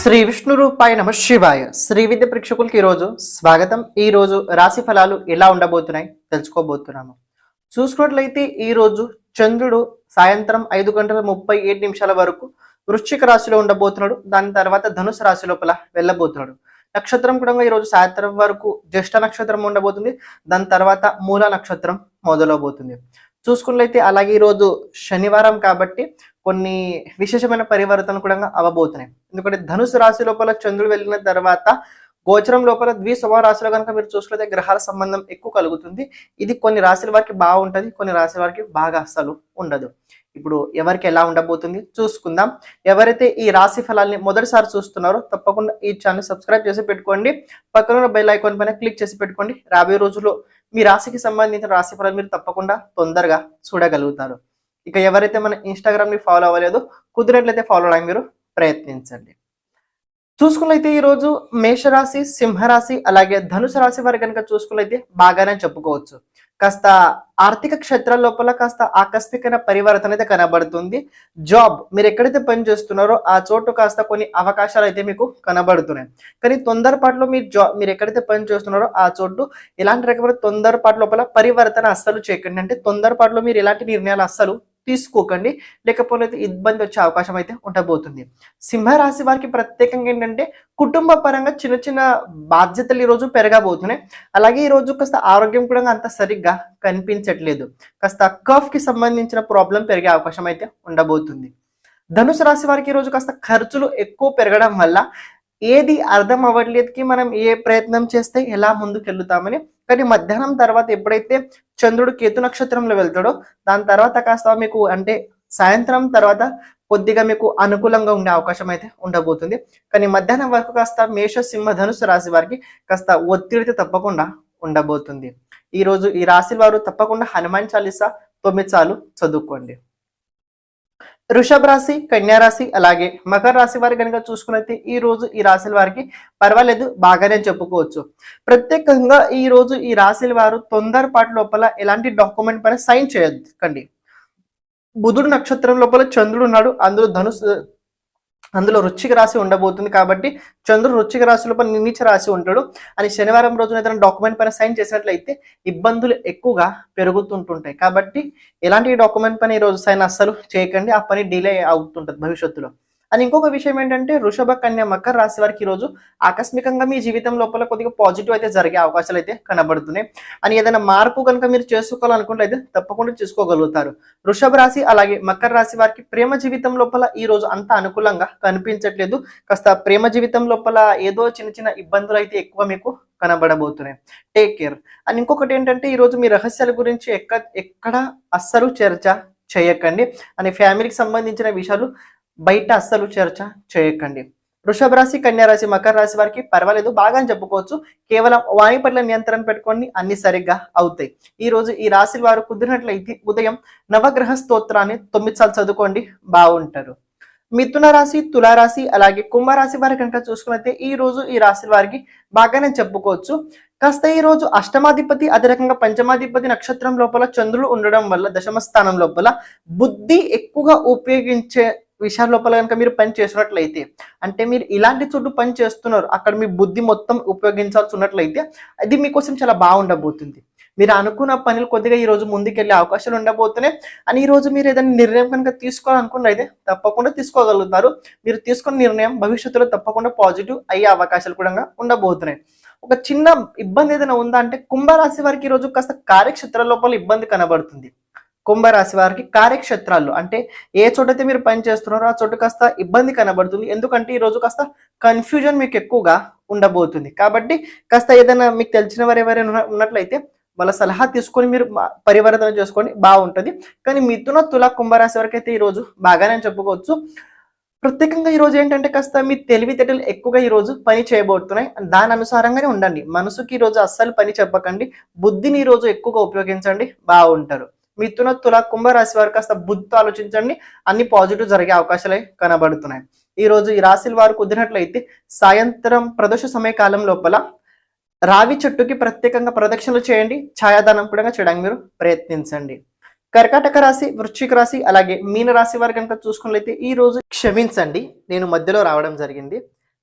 శ్రీ విష్ణు రూపాయ నమ శివాయ. శ్రీ విద్య ప్రేక్షకులకి ఈరోజు స్వాగతం. ఈ రోజు రాశి ఫలాలు ఎలా ఉండబోతున్నాయి తెలుసుకోబోతున్నాము. చూసుకున్నట్లయితే ఈ రోజు చంద్రుడు సాయంత్రం ఐదు గంటల ముప్పై ఏడు నిమిషాల వరకు వృశ్చిక రాశిలో ఉండబోతున్నాడు. దాని తర్వాత ధనుసు రాశి లోపల వెళ్ళబోతున్నాడు. నక్షత్రం కూడా ఈ రోజు సాయంత్రం వరకు జ్యేష్ఠ నక్షత్రం ఉండబోతుంది. దాని తర్వాత మూల నక్షత్రం మొదలవబోతుంది. చూసుకున్నట్లయితే అలాగే ఈరోజు శనివారం కాబట్టి కొన్ని విశేషమైన పరివర్తనలు కూడా అవ్వబోతున్నాయి ఎందుకంటే ధనుసు రాశి లోపల చంద్రుడు వెళ్ళిన తర్వాత గోచరం లోపల ద్విసభ రాశిలో కనుక మీరు చూసుకుంటే గ్రహాల సంబంధం ఎక్కువ కలుగుతుంది. ఇది కొన్ని రాశుల వారికి బాగుంటుంది కొన్ని రాశుల వారికి బాగా అస్సలు ఉండదు. ఇప్పుడు ఎవరికి ఎలా ఉండబోతుంది చూసుకుందాం. ఎవరైతే ఈ రాశి ఫలాల్ని మొదటిసారి చూస్తున్నారో తప్పకుండా ఈ ఛానల్ సబ్స్క్రైబ్ చేసి పెట్టుకోండి. పక్కన బెల్ ఐకాన్ పైన క్లిక్ చేసి పెట్టుకోండి. రాబోయే రోజుల్లో మీ రాశికి సంబంధించిన రాశి ఫలాలు మీరు తప్పకుండా తొందరగా చూడగలుగుతారు. ఇక ఎవరైతే మన ఇన్స్టాగ్రామ్ని ఫాలో అవ్వలేదో కుదిరినట్లయితే ఫాలో అవడానికి మీరు ప్రయత్నించండి. చూసుకున్నైతే ఈ రోజు మేషరాశి సింహరాశి అలాగే ధనుసు రాశి వారు కనుక చూసుకున్నైతే బాగానే చెప్పుకోవచ్చు. కాస్త ఆర్థిక క్షేత్ర లోపల కాస్త ఆకస్మికమైన పరివర్తన అయితే కనబడుతుంది. జాబ్ మీరు ఎక్కడైతే పని చేస్తున్నారో ఆ చోటు కాస్త కొన్ని అవకాశాలు అయితే మీకు కనబడుతున్నాయి. కానీ తొందరపాటులో మీరు జాబ్ మీరు ఎక్కడైతే పని చేస్తున్నారో ఆ చోటు ఎలాంటి రకమైన తొందరపాటు లోపల పరివర్తన అస్సలు చేయకండి అంటే తొందరపాటులో మీరు ఎలాంటి నిర్ణయాలు అస్సలు తీసుకోకండి. లేకపోతే ఇబ్బంది వచ్చే అవకాశం అయితే ఉండబోతుంది. సింహరాశి వారికి ప్రత్యేకంగా ఏంటంటే కుటుంబ పరంగా చిన్న చిన్న బాధ్యతలు ఈరోజు పెరగబోతున్నాయి. అలాగే ఈరోజు కాస్త ఆరోగ్యం కూడా అంత సరిగ్గా కనిపించట్లేదు. కాస్త కఫ్కి సంబంధించిన ప్రాబ్లం పెరిగే అవకాశం అయితే ఉండబోతుంది. ధనుసు రాశి వారికి ఈరోజు కాస్త ఖర్చులు ఎక్కువ పెరగడం వల్ల ఏది అర్థం అవ్వట్లేదుకి మనం ఏ ప్రయత్నం చేస్తే ఎలా ముందుకు వెళ్తామని కానీ మధ్యాహ్నం తర్వాత ఎప్పుడైతే చంద్రుడు కేతు నక్షత్రంలో వెళ్తాడో దాని తర్వాత కాస్త మీకు అంటే సాయంత్రం తర్వాత కొద్దిగా మీకు అనుకూలంగా ఉండే అవకాశం అయితే ఉండబోతుంది. కానీ మధ్యాహ్నం వరకు కాస్త మేష సింహ ధనుసు రాశి వారికి కాస్త ఒత్తిడితే తప్పకుండా ఉండబోతుంది. ఈరోజు ఈ రాశి వారు తప్పకుండా హనుమాన్ చాలీసా తొమ్మిది సార్లు చదువుకోండి. వృషభ రాశి కన్యా రాశి అలాగే మకర రాశి వారి కనుక చూసుకున్నైతే ఈ రోజు ఈ రాశుల వారికి పర్వాలేదు బాగానే చెప్పుకోవచ్చు. ప్రత్యేకంగా ఈ రోజు ఈ రాశుల వారు తొందరపాటు లోపల ఎలాంటి డాక్యుమెంట్ పైన సైన్ చేయకండి బుధుడు నక్షత్రం లోపల చంద్రుడు ఉన్నాడు అందులో ధనుసు అందులో వృచ్చిక రాశి ఉండబోతుంది కాబట్టి చంద్రుడు వృచ్చిక రాశిలో పని నీచ రాశి ఉంటాడు. అని శనివారం రోజున ఏదైనా డాక్యుమెంట్ పైన సైన్ చేసినట్లయితే ఇబ్బందులు ఎక్కువగా పెరుగుతుంటుంటాయి. కాబట్టి ఎలాంటి డాక్యుమెంట్ పైన ఈ రోజు సైన్ అస్సలు చేయకండి. ఆ పని డిలే అవుతుంటుంది భవిష్యత్తులో. అని ఇంకొక విషయం ఏంటంటే వృషభ కన్య మకర రాశి వారికి ఈరోజు ఆకస్మికంగా మీ జీవితం లోపల కొద్దిగా పాజిటివ్ అయితే జరిగే అవకాశాలు అయితే కనబడుతున్నాయి. అని ఏదైనా మార్పు కనుక మీరు చేసుకోవాలనుకుంటే అయితే తప్పకుండా చేసుకోగలుగుతారు. వృషభ రాశి అలాగే మకర రాశి వారికి ప్రేమ జీవితం లోపల ఈ రోజు అంత అనుకూలంగా కనిపించట్లేదు. కాస్త ప్రేమ జీవితం లోపల ఏదో చిన్న చిన్న ఇబ్బందులు అయితే ఎక్కువ మీకు కనబడబోతున్నాయి. టేక్ కేర్ అండ్ ఇంకొకటి ఏంటంటే ఈ రోజు మీ రహస్యాల గురించి ఎక్క ఎక్కడ అస్సలు చర్చ చేయకండి. అని ఫ్యామిలీకి సంబంధించిన విషయాలు బయట అస్సలు చర్చ చేయకండి. వృషభ రాశి కన్యారాశి మకర రాశి వారికి పర్వాలేదు బాగా అని చెప్పుకోవచ్చు. కేవలం వాయు పట్ల నియంత్రణ పెట్టుకొని అన్ని సరిగ్గా అవుతాయి. ఈ రోజు ఈ రాశి వారు కుదిరినట్లయితే ఉదయం నవగ్రహ స్తోత్రాన్ని తొమ్మిది సార్లు చదువుకోండి బాగుంటారు. మిథున రాశి తులారాశి అలాగే కుంభరాశి వారి కనుక చూసుకున్నైతే ఈ రోజు ఈ రాశి వారికి బాగానే చెప్పుకోవచ్చు. కాస్త ఈ రోజు అష్టమాధిపతి అదే రకంగా పంచమాధిపతి నక్షత్రం లోపల చంద్రుడు ఉండడం వల్ల దశమ స్థానం లోపల బుద్ధి ఎక్కువగా ఉపయోగించే విషయాల లోపల కనుక మీరు పని చేసినట్లయితే అంటే మీరు ఇలాంటి చోటు పని చేస్తున్నారు అక్కడ మీ బుద్ధి మొత్తం ఉపయోగించాల్సి ఉన్నట్లయితే అది మీకోసం చాలా బాగుండబోతుంది. మీరు అనుకున్న పనులు కొద్దిగా ఈ రోజు ముందుకెళ్ళే అవకాశాలు ఉండబోతున్నాయి. అని ఈ రోజు మీరు ఏదైనా నిర్ణయం కనుక తీసుకోవాలనుకున్నైతే తప్పకుండా తీసుకోగలుగుతారు. మీరు తీసుకున్న నిర్ణయం భవిష్యత్తులో తప్పకుండా పాజిటివ్ అయ్యే అవకాశాలు కూడా ఉండబోతున్నాయి. ఒక చిన్న ఇబ్బంది ఏదైనా ఉందా అంటే కుంభరాశి వారికి ఈ రోజు కాస్త కార్యక్షేత్ర లోపల ఇబ్బంది కనబడుతుంది. కుంభరాశి వారికి కార్యక్షేత్రాల్లో అంటే ఏ చోటైతే మీరు పని చేస్తున్నారో ఆ చోటు కాస్త ఇబ్బంది కనబడుతుంది. ఎందుకంటే ఈ రోజు కాస్త కన్ఫ్యూజన్ మీకు ఎక్కువగా ఉండబోతుంది. కాబట్టి కాస్త ఏదైనా మీకు తెలిసిన వారు ఎవరైనా ఉన్నట్లయితే వాళ్ళ సలహా తీసుకొని మీరు పరివర్తన చేసుకొని బాగుంటుంది. కానీ మిథున తుల కుంభరాశి వరకు అయితే ఈ రోజు బాగానే చెప్పుకోవచ్చు. ప్రత్యేకంగా ఈరోజు ఏంటంటే కాస్త మీ తెలివితేటలు ఎక్కువగా ఈరోజు పని చేయబోతున్నాయి. దాని అనుసారంగానే ఉండండి. మనసుకి ఈ రోజు అస్సలు పని చెప్పకండి. బుద్ధిని ఈరోజు రోజు ఎక్కువగా ఉపయోగించండి. బాగుంటారు. మిథున తుల కుంభరాశి వారు కాస్త బుద్ధితో ఆలోచించండి. అన్ని పాజిటివ్ జరిగే అవకాశాలే కనబడుతున్నాయి. ఈ రోజు ఈ రాశుల వారు కుదిరినట్లయితే సాయంత్రం ప్రదోష సమయ కాలం లోపల రావి చెట్టుకి ప్రత్యేకంగా ప్రదక్షిణలు చేయండి. ఛాయాదానం కూడా చేయడానికి మీరు ప్రయత్నించండి. కర్కాటక రాశి వృశ్చిక రాశి అలాగే మీన రాశి వారు కనుక చూసుకున్నట్లయితే ఈ రోజు క్షమించండి. నేను మధ్యలో రావడం జరిగింది.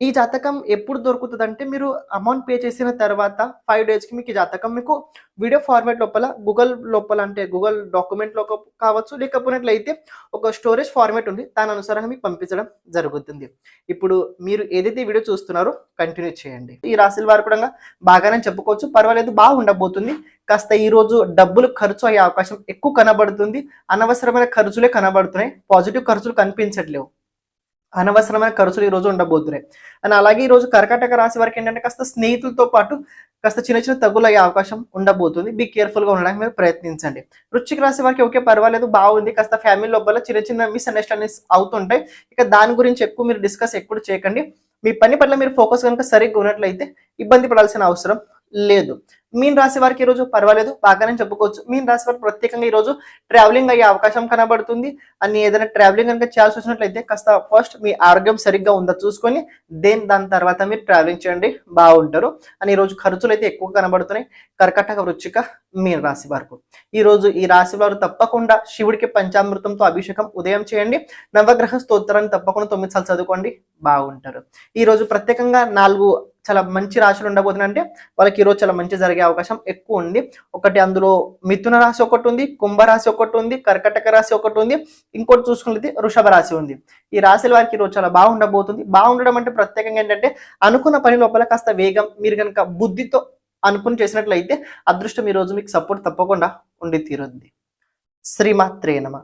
ఈ జాతకం ఎప్పుడు దొరుకుతుంది అంటే మీరు అమౌంట్ పే చేసిన తర్వాత ఫైవ్ డేస్కి మీకు ఈ జాతకం మీకు వీడియో ఫార్మాట్ లోపల గూగుల్ లోపల అంటే గూగుల్ డాక్యుమెంట్లో కావచ్చు లేకపోయినట్లయితే ఒక స్టోరేజ్ ఫార్మాట్ ఉంది. దాని అనుసారంగా మీకు పంపించడం జరుగుతుంది. ఇప్పుడు మీరు ఏదైతే వీడియో చూస్తున్నారో కంటిన్యూ చేయండి. ఈ రాశుల వారు కూడా బాగానే చెప్పుకోవచ్చు. పర్వాలేదు బాగా ఉండబోతుంది కాస్త ఈ రోజు డబ్బులు ఖర్చు అయ్యే అవకాశం ఎక్కువ కనబడుతుంది. అనవసరమైన ఖర్చులే కనబడుతున్నాయి. పాజిటివ్ ఖర్చులు కనిపించట్లేవు. అనవసరమైన ఖర్చులు ఈరోజు ఉండబోతున్నాయి అండ్ అలాగే ఈరోజు కర్కాటక రాశి వారికి ఏంటంటే కాస్త స్నేహితులతో పాటు కాస్త చిన్న చిన్న తగ్గులు అయ్యే అవకాశం ఉండబోతుంది. బీ కేర్ఫుల్గా ఉండడానికి మీరు ప్రయత్నించండి. వృశ్చిక రాశి వారికి ఓకే పర్వాలేదు బాగుంది. కాస్త ఫ్యామిలీ లోపల చిన్న చిన్న మిస్అండర్స్టాండింగ్స్ అవుతుంటాయి. ఇక దాని గురించి ఎక్కువ మీరు డిస్కస్ ఎప్పుడు చేయకండి. మీ పని పట్ల మీరు ఫోకస్ కనుక సరిగ్గా ఉన్నట్లయితే ఇబ్బంది పడాల్సిన అవసరం లేదు. మీన్ రాశి వారికి ఈరోజు పర్వాలేదు బాగానే చెప్పుకోవచ్చు. మీన్ రాశి వారికి ప్రత్యేకంగా ఈరోజు ట్రావెలింగ్ అయ్యే అవకాశం కనబడుతుంది. అని ఏదైనా ట్రావెలింగ్ కనుక చేయాల్సి వచ్చినట్లయితే కాస్త ఫస్ట్ మీ ఆరోగ్యం సరిగ్గా ఉందా చూసుకొని దేని దాని తర్వాత మీరు ట్రావెలింగ్ చేయండి. బాగుంటారు. అని ఈరోజు ఖర్చులు అయితే ఎక్కువ కనబడుతున్నాయి. కర్కటక వృచ్చిక మీన రాశి వారికి. ఈరోజు ఈ రాశి వారు తప్పకుండా శివుడికి పంచామృతంతో అభిషేకం ఉదయం చేయండి. నవగ్రహ స్తోత్రాన్ని తప్పకుండా తొమ్మిది సార్లు చదువుకోండి. బాగుంటారు. ఈరోజు ప్రత్యేకంగా నాలుగు చాలా మంచి రాశులు ఉండబోతున్నాయి అంటే వాళ్ళకి ఈరోజు చాలా మంచి జరిగే అవకాశం ఎక్కువ ఉంది. ఒకటి అందులో మిథున రాశి ఒకటి ఉంది కుంభరాశి ఒకటి ఉంది కర్కటక రాశి ఒకటి ఉంది. ఇంకోటి చూసుకున్నది వృషభ రాశి ఉంది. ఈ రాశుల వారికి ఈరోజు చాలా బాగుండబోతుంది బాగుండడం అంటే ప్రత్యేకంగా ఏంటంటే అనుకున్న పని లోపల కాస్త వేగం మీరు కనుక బుద్ధితో అనుకుని చేసినట్లయితే అదృష్టం ఈ రోజు మీకు సపోర్ట్ తప్పకుండా ఉండి తీరుద్ది. శ్రీమాత్రే నమ.